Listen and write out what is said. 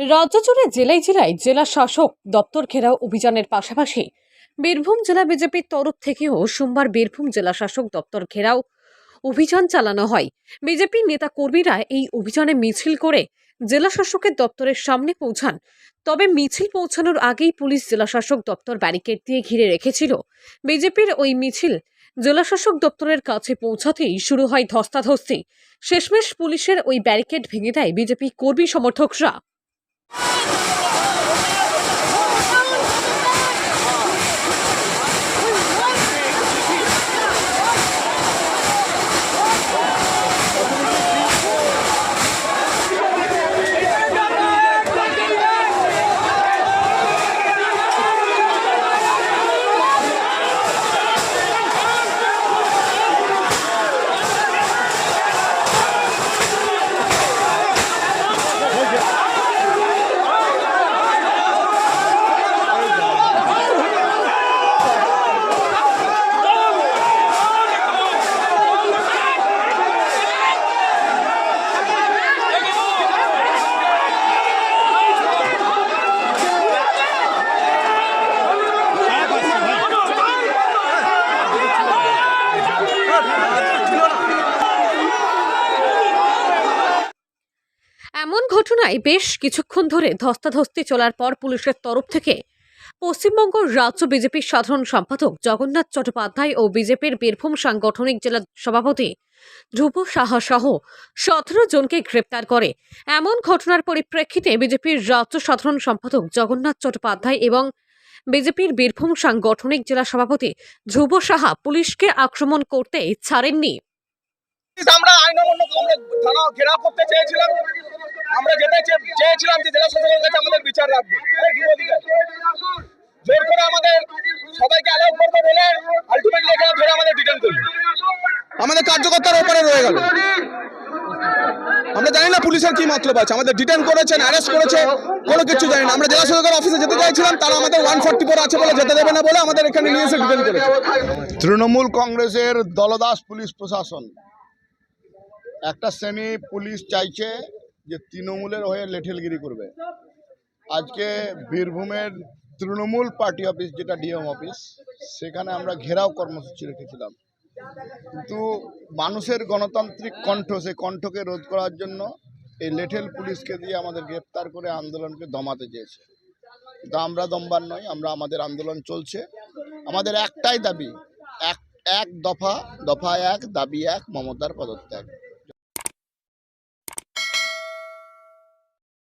রাজ্য জুড়ে জেলায় জেলায় জেলা শাসক দপ্তর ঘেরাও অভিযানের পাশাপাশি বীরভূম জেলা বিজেপির তরফ থেকেও সোমবার বীরভূম জেলা শাসক দপ্তর ঘেরাও অভিযান চালানো হয়। বিজেপির নেতা কর্মীরা এই অভিযানে মিছিল করে জেলা শাসকের দপ্তরের সামনে পৌঁছান। তবে মিছিল পৌঁছানোর আগেই পুলিশ জেলা শাসক দপ্তর ব্যারিকেড দিয়ে ঘিরে রেখেছিল। বিজেপির ওই মিছিল জেলা শাসক দপ্তরের কাছে পৌঁছাতেই শুরু হয় ধস্তাধস্তি। শেষমেশ পুলিশের ওই ব্যারিকেড ভেঙে দেয় বিজেপি কর্মী সমর্থকরা। এমন ঘটনায় বেশ কিছুক্ষণ ধরে ধস্তাধস্তি চলার পর পুলিশের তরফ থেকে পশ্চিমবঙ্গ রাজ্য বিজেপির সাধারণ সম্পাদক জগন্নাথ চট্টোপাধ্যায় ও বিজেপির বীরভূম সাংগঠনিক জেলা সভাপতি ধ্রুব সাহা সহ সতেরো জনকে গ্রেপ্তার করে। এমন ঘটনার পরিপ্রেক্ষিতে বিজেপির রাজ্য সাধারণ সম্পাদক জগন্নাথ চট্টোপাধ্যায় এবং বিজেপির বীরভূম সাংগঠনিক জেলা সভাপতি ধ্রুব সাহা পুলিশকে আক্রমণ করতে ছাড়েননি। আমরা আইন করতে চেয়েছিলাম। আমরা যেতে চেয়েছিলাম যে জেলা শাসকের কাছে আমাদের বিচার রাখব। জোর করে আমাদের সবাইকে অ্যালাউ করবে বলে আলটিমেটলি এখানে ধরে আমাদের ডিটেন করবে। আমাদের কার্যকর্তার ওপরে রয়ে গেল। আমরা জানি না পুলিশের কি মতলব আছে। আমাদের ডিটেন করেছেন অ্যারেস্ট করেছে কোনো কিছু জানি না। আমরা জেলা সদর অফিসে যেতে চাইছিলাম তারা আমাদের ওয়ান ফোর্টি ফোর আছে বলে যেতে দেবে না বলে আমাদের এখানে নিয়ে এসে ডিটেন করেছে। তৃণমূল কংগ্রেসের দলদাস পুলিশ প্রশাসন। একটা শ্রেণি পুলিশ চাইছে যে তৃণমূলের হয়ে লেঠেলগিরি করবে। আজকে বীরভূমের তৃণমূল পার্টি অফিস, যেটা ডিএম অফিস, সেখানে আমরা ঘেরাও কর্মসূচি রেখেছিলাম। কিন্তু মানুষের গণতান্ত্রিক কণ্ঠ, সেই কণ্ঠকে রোধ করার জন্য এই লেঠেল পুলিশকে দিয়ে আমাদের গ্রেপ্তার করে আন্দোলনকে দমাতে চেয়েছে। কিন্তু আমরা দমবার নয় আমরা আমাদের আন্দোলন চলছে। আমাদের একটাই দাবি, এক এক দফা দফা এক, দাবি এক, মমতার পদত্যাগ।